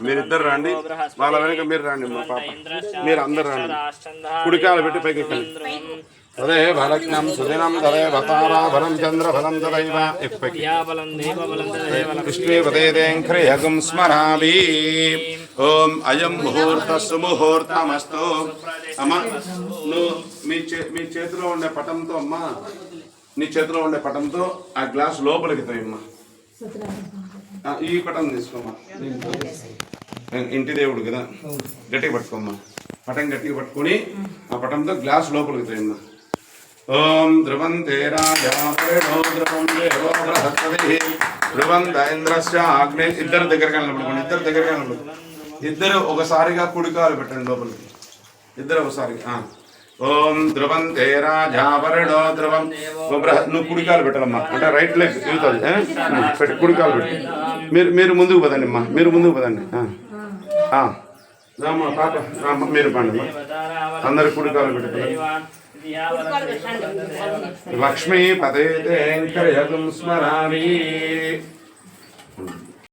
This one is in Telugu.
మీరిద్దరు రండి. వాళ్ళ వెనక మీరు రండి మా పాప. మీరు అందరు రండి. కుడికాలు పెట్టి పైకి ఎక్కండి. అదే సుదినం తదే భతారా చంద్ర భరం తదైవ. ఎక్కు పైకి. విష్ణు స్మరామి. ఓం అయం ముహూర్త సుముహూర్తమస్తు అమ్మ నువ్వు మీ చే మీ చేతిలో ఉండే పటంతో అమ్మ నీ చేతిలో ఉండే పటంతో ఆ గ్లాస్ లోపలికి తోయమ్మా. ఈ పటం తీసుకోమ్మా. ఇంటి దేవుడు కదా. గట్టిగా పట్టుకోమ్మా. పటం గట్టిగా పట్టుకొని ఆ పటంతో గ్లాస్ లోపలికి తోయమ్మా. ఓం ధ్రువం దేవో బృహస్పతి. ధ్రువం ఇంద్రస్య అగ్ని ఇద్దరు దగ్గరగా నిలబడుకోండి. ఇద్దరు దగ్గరగా నిలబడుకోండి. ఇద్దరు ఒకసారిగా కుడికాలు పెట్టండి లోపలికి. ఇద్దరు ఒకసారి. ఓం ధ్రువం తే రాజా వరుణో ధ్రువం. నువ్వు కుడికాలు పెట్టాలమ్మా. అంటే రైట్ లెగ్ ఇవుతుంది పెట్టి కుడికాలు పెట్టి. మీరు మీరు ముందుకు పదండి అమ్మా మీరు ముందుకు పదండి. రామ్మా పాప రామ్మ మీరు పండి అందరు కుడికాలు పెట్టి లక్ష్మీ పదే స్మరామి.